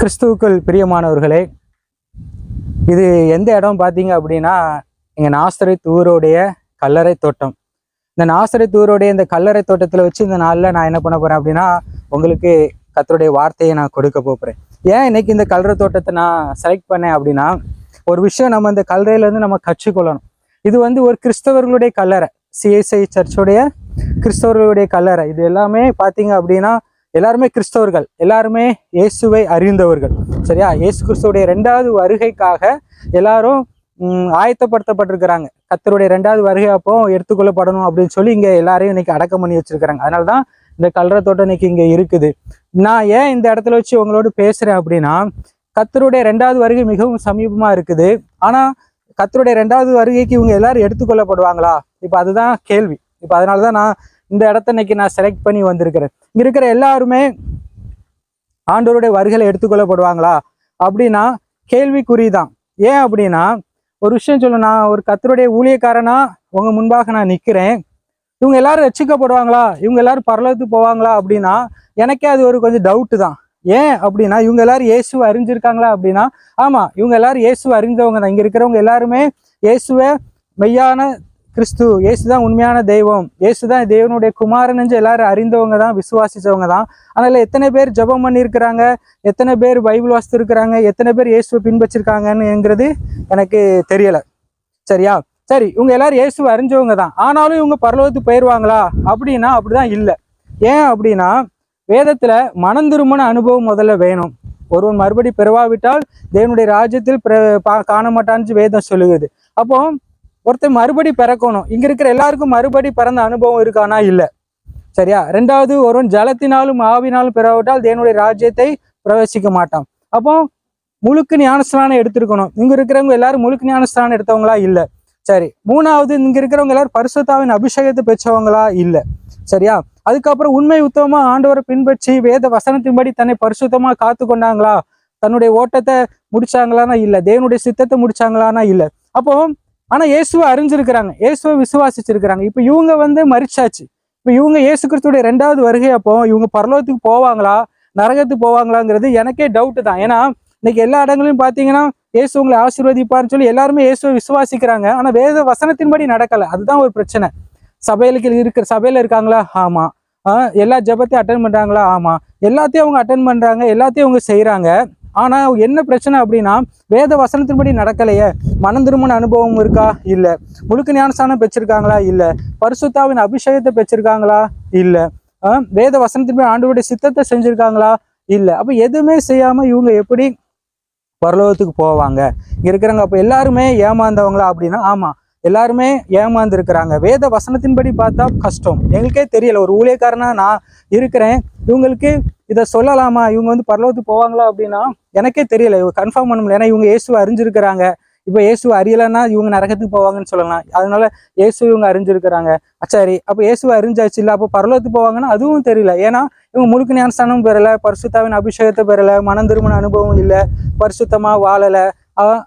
கிறிஸ்துவுக்குள் பிரியமானவர்களே இது எந்த இடம் பார்த்தீங்க அப்படின்னா எங்கள் நாசரை தூரோடைய கல்லறை தோட்டம். இந்த நாசரை தூரோடைய இந்த கல்லறை தோட்டத்தில் வச்சு இந்த நாளில் நான் என்ன பண்ண போகிறேன் அப்படின்னா உங்களுக்கு கத்தருடைய வார்த்தையை நான் கொடுக்க போகிறேன் ஏன் இன்னைக்கு இந்த கல்லறை தோட்டத்தை நான் செலக்ட் பண்ணேன் அப்படின்னா ஒரு விஷயம் நம்ம இந்த கல்லறையிலேருந்து நம்ம கற்றுக்கொள்ளணும். இது வந்து ஒரு கிறிஸ்தவர்களுடைய கல்லறை சிஎஸ்ஐ சர்ச்சுடைய கிறிஸ்தவர்களுடைய கல்லறை. இது எல்லாமே பார்த்தீங்க அப்படின்னா எல்லாருமே கிறிஸ்தவர்கள் எல்லாருமே இயேசுவை அறிந்தவர்கள். சரியா? இயேசு கிறிஸ்துவோடைய ரெண்டாவது வருகைக்காக எல்லாரும் ஆயத்தப்படுத்தப்பட்டிருக்கிறாங்க. கத்தருடைய ரெண்டாவது வருகை அப்போ எடுத்துக்கொள்ளப்படணும் அப்படின்னு சொல்லி இங்கே எல்லாரையும் இன்னைக்கு அடக்கம் பண்ணி வச்சிருக்கிறாங்க. அதனால தான் இந்த கல்ற தோட்டம் இன்னைக்கு இங்கே இருக்குது. நான் ஏன் இந்த இடத்துல வச்சு உங்களோட பேசுகிறேன் அப்படின்னா கத்தருடைய ரெண்டாவது வருகை மிகவும் சமீபமாக இருக்குது. ஆனால் கத்தருடைய ரெண்டாவது வருகைக்கு இவங்க எல்லாரும் எடுத்துக்கொள்ளப்படுவாங்களா? இப்போ அதுதான் கேள்வி. இப்போ அதனால தான் நான் இந்த இடத்த இன்னைக்கு நான் செலக்ட் பண்ணி வந்திருக்கிறேன். இங்க இருக்கிற எல்லாருமே ஆண்டோருடைய வருகளை எடுத்துக்கொள்ளப்படுவாங்களா? அப்படின்னா கேள்விக்குறி தான் ஏன் அப்படின்னா ஒரு விஷயம் சொல்ல நான் ஒரு கத்தருடைய ஊழியக்காரனா உங்க முன்பாக நான் நிக்கிறேன். இவங்க எல்லாரும் ரச்சிக்கப்படுவாங்களா இவங்க எல்லாரும் பரலத்துக்கு போவாங்களா? அப்படின்னா எனக்கே அது ஒரு கொஞ்சம் டவுட்டு தான். ஏன் அப்படின்னா இவங்க எல்லாரும் இயேசுவை அறிஞ்சிருக்காங்களா? அப்படின்னா ஆமா இவங்க எல்லாரும் இயேசுவை அறிஞ்சவங்க தான். இங்க இருக்கிறவங்க எல்லாருமே இயேசுவை மெய்யான கிறிஸ்து இயேசு தான் உண்மையான தெய்வம். இயேசு தான் தேவனுடைய குமாரன் என்று எல்லாரும் அறிந்தவங்க தான் விசுவாசிச்சவங்க தான். அதனால எத்தனை பேர் ஜெபம் பண்ணியிருக்கிறாங்க எத்தனை பேர் பைபிள் வாசித்திருக்கிறாங்க எத்தனை பேர் இயேசுவை பின்பற்றிருக்காங்கன்னுங்கிறது எனக்கு தெரியலை. சரியா? சரி இவங்க எல்லாரும் இயேசுவை அறிஞ்சவங்க தான். ஆனாலும் இவங்க பரலோகத்துக்கு போயிடுவாங்களா அப்படின்னா அப்படிதான் இல்லை. ஏன் அப்படின்னா வேதத்துல மனம் அனுபவம் முதல்ல வேணும். ஒருவன் மறுபடி பிறவாவிட்டால் தேவனுடைய ராஜ்யத்தில் பா- காண மாட்டான்னு வேதம் சொல்லுகிறது. அப்போ ஒருத்தர் மறுபடி பிறக்கணும். இங்க இருக்கிற எல்லாருக்கும் மறுபடி பிறந்த அனுபவம் இருக்கானா இல்ல. சரியா? ரெண்டாவது ஒருவன் ஜலத்தினாலும் ஆவினாலும் பிறவிட்டால் தேவனுடைய ராஜ்யத்தை பிரவேசிக்க மாட்டான். அப்போ முழுக்கு ஞானஸ்தானம் எடுத்திருக்கணும். இங்க இருக்கிறவங்க எல்லாரும் முழுக்கு ஞானஸ்தானம் எடுத்தவங்களா? இல்ல. சரி. மூணாவது இங்க இருக்கிறவங்க எல்லாரும் பரிசுத்தாவின் அபிஷேகத்தை பெற்றவங்களா? இல்ல. சரியா? அதுக்கப்புறம் உண்மை உத்தமமா ஆண்டவரை பின்பற்றி வேத வசனத்தின்படி தன்னை பரிசுத்தமா காத்து கொண்டாங்களா? தன்னுடைய ஓட்டத்தை முடிச்சாங்களான்னா இல்ல. தேவனுடைய சித்தத்தை முடிச்சாங்களானா? இல்ல. அப்போ ஆனா இயேசுவை அறிஞ்சிருக்கிறாங்க. இயேசுவை விசுவாசிச்சிருக்கிறாங்க. இப்ப இவங்க வந்து மறிச்சாச்சு இப்ப இவங்க இயேசு கிறிஸ்துடைய ரெண்டாவது வருகை அப்போ இவங்க பரலோகத்துக்கு போவாங்களா? நரகத்துக்கு போவாங்களாங்கிறது எனக்கே டவுட்டு தான். ஏன்னா இன்னைக்கு எல்லா இடங்களையும் பாத்தீங்கன்னா இயேசு உங்களை ஆசீர்வதிப்பார்னு சொல்லி எல்லாருமே இயேசுவை விசுவாசிக்கிறாங்க. ஆனா வேத வசனத்தின்படி நடக்கல. அதுதான் ஒரு பிரச்சனை. சபையில இருக்கிற சபையில இருக்காங்களா? ஆமா. எல்லா ஜெபத்தையும் அட்டன் பண்றாங்களா? ஆமா. எல்லாத்தையும் அவங்க அட்டன் பண்றாங்க. எல்லாத்தையும் அவங்க செய்கிறாங்க ஆனால் என்ன பிரச்சனை அப்படின்னா வேத வசனத்தின்படி நடக்கலையே. மனம் திருமண அனுபவம் இருக்கா? இல்லை. முழுக்க ஞானஸ்தானம் பெற்றிருக்காங்களா? இல்லை. பரிசுத்தாவின் அபிஷேகத்தை பெற்றிருக்காங்களா? இல்லை. வேத வசனத்தின்படி ஆண்டவருடைய சித்தத்தை செஞ்சுருக்காங்களா? இல்லை. அப்போ எதுவுமே செய்யாமல் இவங்க எப்படி பரலோகத்துக்கு போவாங்க? இங்கே இருக்கிறவங்க அப்போ எல்லாருமே ஏமாந்தவங்களா அப்படின்னா ஆமாம் எல்லாருமே ஏமாந்து இருக்கிறாங்க வேத வசனத்தின்படி பார்த்தா கஷ்டம். எங்களுக்கே தெரியல. ஒரு ஊழியக்காரனா நான் இருக்கிறேன். இவங்களுக்கு இதை சொல்லலாமா? இவங்க வந்து பரலோகத்துக்கு போவாங்களா அப்படின்னா எனக்கே தெரியல. இவங்க கன்ஃபார்ம் பண்ண முடியல. ஏன்னா இவங்க இயேசுவை அறிஞ்சிருக்கிறாங்க. இப்போ இயேசு அறியலைன்னா இவங்க நரகத்துக்கு போவாங்கன்னு சொல்லலாம். அதனால இயேசு இவங்க அறிஞ்சிருக்கிறாங்க. சரி. அப்போ இயேசுவை அறிஞ்சாச்சு இல்லை அப்போ பரலோகத்துக்கு போவாங்கன்னா அதுவும் தெரியல. ஏன்னா இவங்க முழுக்க ஞானஸ்தானம் பெறல. பரிசுத்தாவின் அபிஷேகத்தை பெறல. மனம் திருமண அனுபவம் இல்லை. பரிசுத்தமா வாழல.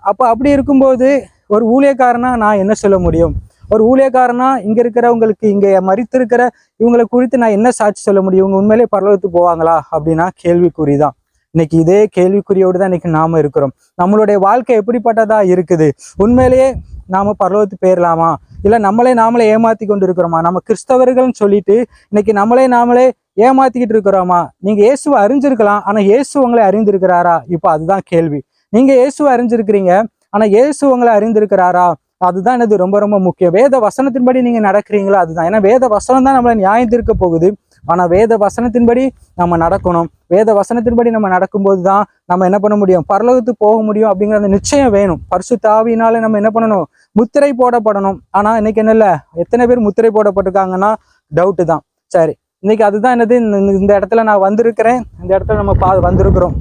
அப்போ அப்படி இருக்கும்போது ஒரு ஊழியக்காரனா நான் என்ன சொல்ல முடியும்? ஒரு ஊழியக்காரனா இங்க இருக்கிறவங்களுக்கு இங்க மறித்திருக்கிற இவங்களை குறித்து நான் என்ன சாட்சி சொல்ல முடியும்? இவங்க உண்மையிலே பரலோகத்துக்கு போவாங்களா? அப்படின்னா கேள்விக்குறிதான். இன்னைக்கு இதே கேள்விக்குறியோடு தான் இன்னைக்கு நாம இருக்கிறோம். நம்மளுடைய வாழ்க்கை எப்படிப்பட்டதா இருக்குது? உண்மையிலேயே நாம பரலோகத்துக்கு போயிடலாமா இல்ல நம்மளே நாமளே ஏமாத்தி கொண்டு இருக்கிறோமா நம்ம கிறிஸ்தவர்கள்னு சொல்லிட்டு இன்னைக்கு நம்மளே நாமளே ஏமாத்திக்கிட்டு இருக்கிறோமா? நீங்க இயேசுவை அறிஞ்சிருக்கலாம் ஆனா இயேசு உங்களை அறிந்திருக்கிறாரா? இப்போ அதுதான் கேள்வி. நீங்க இயேசுவை அறிஞ்சிருக்கிறீங்க ஆனா இயேசு உங்களை அறிந்திருக்கிறாரா? அதுதான் எனது ரொம்ப ரொம்ப முக்கியம். வேத வசனத்தின்படி நீங்க நடக்கிறீங்களா? அதுதான். ஏன்னா வேத வசனம் தான் நம்மளை நியாயம் தீர்க்க போகுது. ஆனா வேத வசனத்தின்படி நம்ம நடக்கணும். வேத வசனத்தின்படி நம்ம நடக்கும்போது தான் நம்ம என்ன பண்ண முடியும்? பரலோகத்துக்கு போக முடியும் அப்படிங்கிற அந்த நிச்சயம் வேணும். பரிசு தாவினால நம்ம என்ன பண்ணணும்? முத்திரை போடப்படணும். ஆனா இன்னைக்கு என்ன இல்ல எத்தனை பேர் முத்திரை போடப்பட்டிருக்காங்கன்னா டவுட்டு தான். சரி இன்னைக்கு அதுதான் என்னது? இந்த- இந்த இடத்துல நான் வந்திருக்கிறேன். இந்த இடத்துல நம்ம பா வந்திருக்கிறோம்.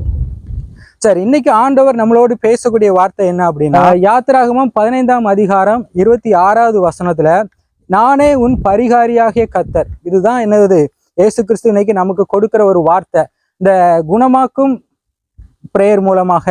சரி இன்னைக்கு ஆண்டவர் நம்மளோடு பேசக்கூடிய வார்த்தை என்ன அப்படின்னா யாத்திராகமம் பதினைந்தாம் அதிகாரம் இருபத்தி ஆறாவது வசனத்துல நானே உன் பரிகாரியாகிய கத்தர் இதுதான் என்னது? இயேசு கிறிஸ்து இன்னைக்கு நமக்கு கொடுக்கிற ஒரு வார்த்தை. இந்த குணமாக்கும் பிரேயர் மூலமாக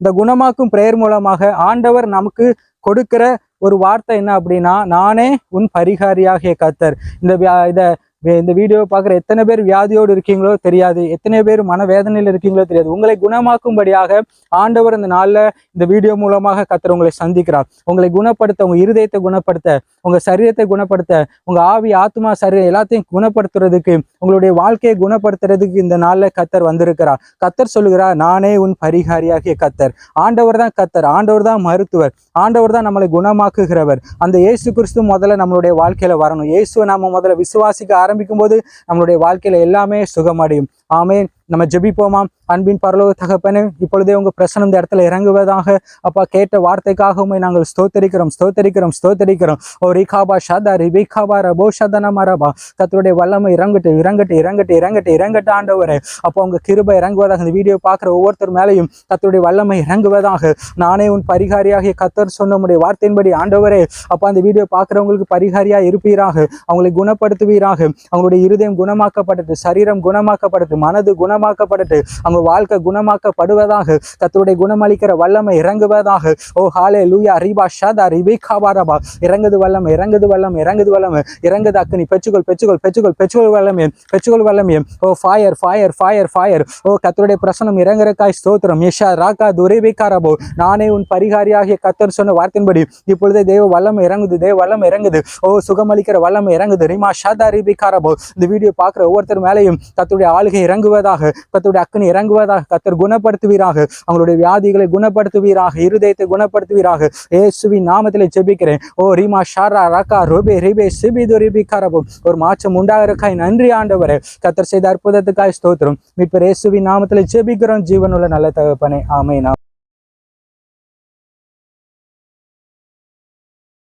இந்த குணமாக்கும் பிரேயர் மூலமாக ஆண்டவர் நமக்கு கொடுக்கிற ஒரு வார்த்தை என்ன அப்படின்னா நானே உன் பரிகாரியாகிய கத்தர் இந்த இதை இந்த வீடியோ பார்க்குற எத்தனை பேர் வியாதியோடு இருக்கீங்களோ தெரியாது. எத்தனை பேர் மனவேதனையில் இருக்கீங்களோ தெரியாது. உங்களை குணமாக்கும்படியாக ஆண்டவர் இந்த நாளில் இந்த வீடியோ மூலமாக கத்தர் உங்களை சந்திக்கிறார். உங்களை குணப்படுத்த உங்கள் இருதயத்தை குணப்படுத்த உங்கள் சரீரத்தை குணப்படுத்த உங்கள் ஆவி ஆத்மா சரீரம் எல்லாத்தையும் குணப்படுத்துறதுக்கு உங்களுடைய வாழ்க்கையை குணப்படுத்துறதுக்கு இந்த நாளில் கத்தர் வந்திருக்கிறார். கத்தர் சொல்லுகிறார் நானே உன் பரிகாரியாகிய கத்தர். ஆண்டவர் தான் கத்தர். ஆண்டவர் தான் மருத்துவர். ஆண்டவர் தான் நம்மளை குணமாக்குகிறவர். அந்த இயேசு கிறிஸ்து முதல்ல நம்மளுடைய வாழ்க்கையில வரணும். இயேசுவை நாம முதல்ல விசுவாசிக்க ஆரம்பிக்கும் போது நம்மளுடைய வாழ்க்கையில எல்லாமே சுகமடையும். ஆமேன். நம்ம ஜெபிப்போமா அன்பின் பரலோக தகப்பனே இப்பொழுதே உங்க பிரசனம் இந்த இடத்துல இறங்குவதாக அப்பா கேட்ட வார்த்தைக்காக உண்மை நாங்கள் ஸ்தோத்தரிக்கிறோம் ஸ்தோத்தரிக்கிறோம் ஸ்தோத்தரிக்கிறோம். ஓ ரிகாபா ஷாதா ரிபிகாபா ரபோ ஷதன மரபா. கத்தருடைய வல்லமை இறங்கட்டு இறங்கட்டு இறங்கட்டு இறங்கட்டு இறங்கட்டு ஆண்டவரே. அப்போ உங்க கிருபை இறங்குவதாக இந்த வீடியோ பார்க்குற ஒவ்வொருத்தர் மேலையும் கத்தருடைய வல்லமை இறங்குவதாக நானே உன் பரிகாரியாகிய கத்தர் சொன்ன உடைய வார்த்தையின்படி ஆண்டவரே அப்போ அந்த வீடியோ பார்க்குறவங்களுக்கு பரிகாரியாக இருப்பீராக அவங்களை குணப்படுத்துவீராக அவங்களுடைய இருதயம் குணமாக்கப்பட்டது சரீரம் குணமாக்கப்பட்டது மனது குணமாக்கப்படட்டு அவங்க வாழ்க்கை குணமாக்கப்படுவதாக கத்தருடைய குணமளிக்கிற வல்லமை இறங்குவதாக. ஓ ஹாலே லூயா ரீபா ஷாதா ரிபிகா பாரபா இறங்குது வல்லமை இறங்குது வல்லமை இறங்குது வல்லமை. இறங்குது அக்னி பெற்றுக்கொள் பெற்றுக்கொள் பெற்றுக்கொள் பெற்றுக்கொள் வல்லமே பெற்றுக்கொள் வல்லமே. ஓ ஃபயர் ஃபயர் ஃபயர் ஃபயர் ஓ கத்தருடைய பிரசனம் இறங்குறக்காய் ஸ்தோத்திரம். யஷா ராகா துரேபிகா ரபோ. நானே உன் பரிகாரியாகிய கத்தர் சொன்ன வார்த்தையின்படி இப்பொழுதே தேவ வல்லமை இறங்குது தேவ வல்லமை இறங்குது. ஓ சுகமளிக்கிற வல்லமை இறங்குது. ரிமா ஷாதா ரிபிகா காரபோ இந்த வீடியோ பார்க்குற ஒவ்வொருத்தர் மேலேயும் கத்தருடைய ஆளுகை இறங்குவதாக கத்தருடைய அக்கனி இறங்குவதாக கத்தர் குணப்படுத்துவீராக அவங்களுடைய வியாதிகளை குணப்படுத்துவீராக இருதயத்தை குணப்படுத்துவீராக ஏசுவி நாமத்திலே ஜெபிக்கிறேன். ஓ ரீமா ஷாரா ரகா ரோபே ரிபே சிபிது ரிபி கரபும் ஒரு மாற்றம் உண்டாகிறக்காய் நன்றி ஆண்டவரே. கத்தர் செய்த அற்புதத்துக்காய் ஸ்தோத்திரம். மீட்பர் இயேசுவின் நாமத்திலே ஜெபிக்கிறோம். ஜீவனுள்ள நல்ல தகப்பனே. ஆமென்.